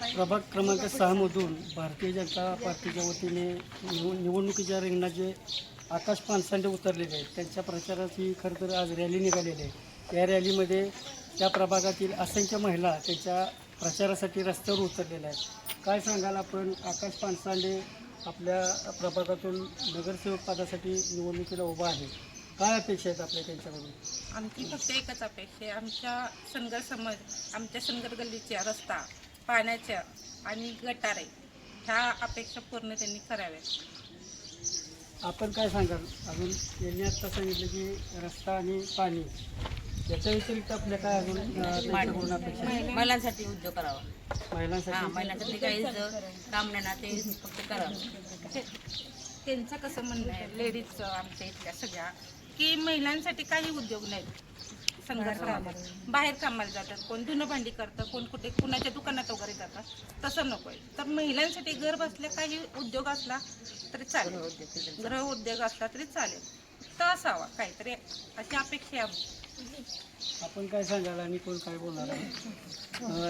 प्रभाग क्रमांक सहामधून भारतीय जनता पार्टीच्या वतीने निव निवडणुकीच्या रिंगणात जे आकाश पानसांडे उतरलेले आहेत. त्यांच्या प्रचाराची खरं तर आज रॅली निघालेली आहे. या रॅलीमध्ये त्या प्रभागातील असंख्य महिला त्यांच्या प्रचारासाठी रस्त्यावर उतरलेल्या आहेत. काय सांगाल आपण? आकाश पानसांडे आपल्या प्रभागातून नगरसेवक पदासाठी निवडणुकीला उभा आहे. काय अपेक्षा आहेत आपल्या त्यांच्याकडून? आमची फक्त एकच अपेक्षा आहे. आमच्या सनगर आमच्या सनगर गल्लीच्या रस्ता पाण्याच्या आणि गटारे ह्या अपेक्षा पूर्ण त्यांनी कराव्यात. आपण काय सांगाल? अजून यांनी आत्ता सांगितलं की रस्ता आणि पाणी याच्या व्यतिरिक्त आपल्या काय अजून अं, त्यांच्याकडून अपेक्षा आहेत? महिलांसाठी उद्योग करावा. हा महिलांसाठी महिलांसाठी काही काम नाही ना ते फक्त करावं. ते- त्यांचं कसं म्हणणं आहे लेडीजचं आमच्या इथल्या सगळ्या की महिलांसाठी काही उद्योग नाहीत. संघर्ष बाहेर कामाला जातात कोण धुणं भांडी करतं कोण कुठे कुणाच्या दुकानात वगैरे जातात. तसं नको आहे. तर महिलांसाठी घर बसल्या काही उद्योग असला तरी चालेल. गृह उद्योग असला तरी चालेल. तर असावा काहीतरी अशी अपेक्षा आहे. आपण काय सांगाल आणि कोण काय बोलणार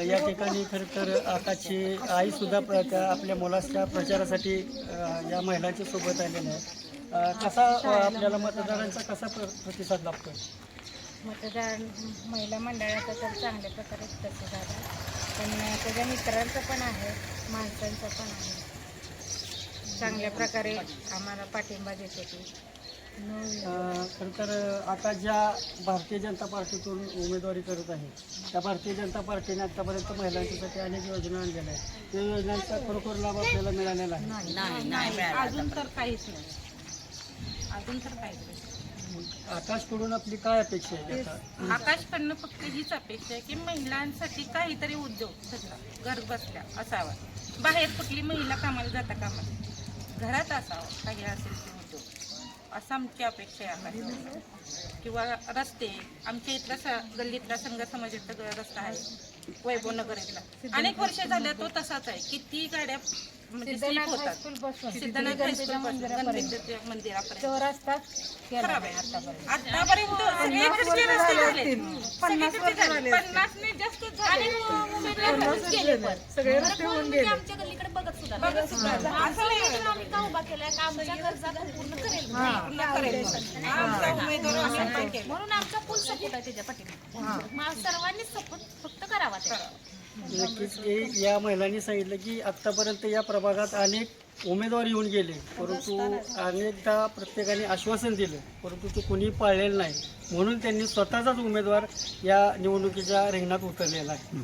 या ठिकाणी खरं तर आकाशची आई सुद्धा प्र त्या आपल्या मुलाच्या प्रचारासाठी या महिलांच्या सोबत आलेल्या आहेत कसा आपल्याला मतदारांचा कसा प्र- प्रतिसाद लाभतोय? मतदार महिला मंडळाचा तर चांगल्या प्रकारे तसं झालं. पण त्याच्या मित्रांचं पण आहे माणसांचं पण आहे. चांगल्या प्रकारे आम्हाला पाठिंबा देते ती. अं, खरं तर आता ज्या भारतीय जनता पार्टीतून उमेदवारी करत आहे त्या भारतीय जनता पार्टीने आतापर्यंत महिलांच्यासाठी अनेक योजना आणलेल्या आहेत. त्या योजनांचा खरोखर लाभ आपल्याला मिळालेला आहे. नाही नाही मिळालं अजून तर काहीच नाही. अजून तर काहीच नाही. आकाशकडून आपली काय अपेक्षा आहे? आता आकाशकडनं फक्त हीच अपेक्षा आहे की महिलांसाठी काहीतरी उद्योग सगळा घर बसल्या असावा. बाहेर कुठली महिला कामाला जाता कामा? नये. घरात असावं काही असेल ते उद्योग. असं आमची अपेक्षा आहे आकाशकडनं किंवा रस्ते आमच्या इथला स गल्लीतला संघ समाजाचा ग- रस्ता आहे. वैभव नगर अनेक वर्ष झाल्या तो तसाच आहे. किती गाड्या म्हणजे होतात. हायस्कूल पासून सिद्धनाथ हायस्कूल मंदिरापर्यंत. गणपतीच्या मंदिरापर्यंत. तो रस्ता केला खराब नाही आहे. आतापर्यंत. आतापर्यंत सगळीकडचे रस्ते झाले. सगळीकडचे झाले. पन्नासने जास्त झाले. सगळे रस्ते होऊन गेले. आमच्या गल्लीकडे बघत सुद्धा बघा सुद्धा असं नाही. आम्ही का उभा केलाय का आमच्या गरजा पूर्ण करेल. पूर्ण करेल. आमचा उमेदवार असं पण केलं. म्हणून आमचा फुल सपोर्ट आहे त्याच्या पाठीमागे. मग सर्वांनीच सपोर्ट फक्त करावा. नक्कीच हे या महिलांनी सांगितलं की आत्तापर्यंत या प्रभागात अनेक उमेदवार येऊन गेले परंतु अनेकदा प्रत्येकाने आश्वासन दिलं परंतु ते कोणी पाळलेलं नाही. म्हणून त्यांनी स्वतःचाच उमेदवार या निवडणुकीच्या रिंगणात उतरलेला आहे.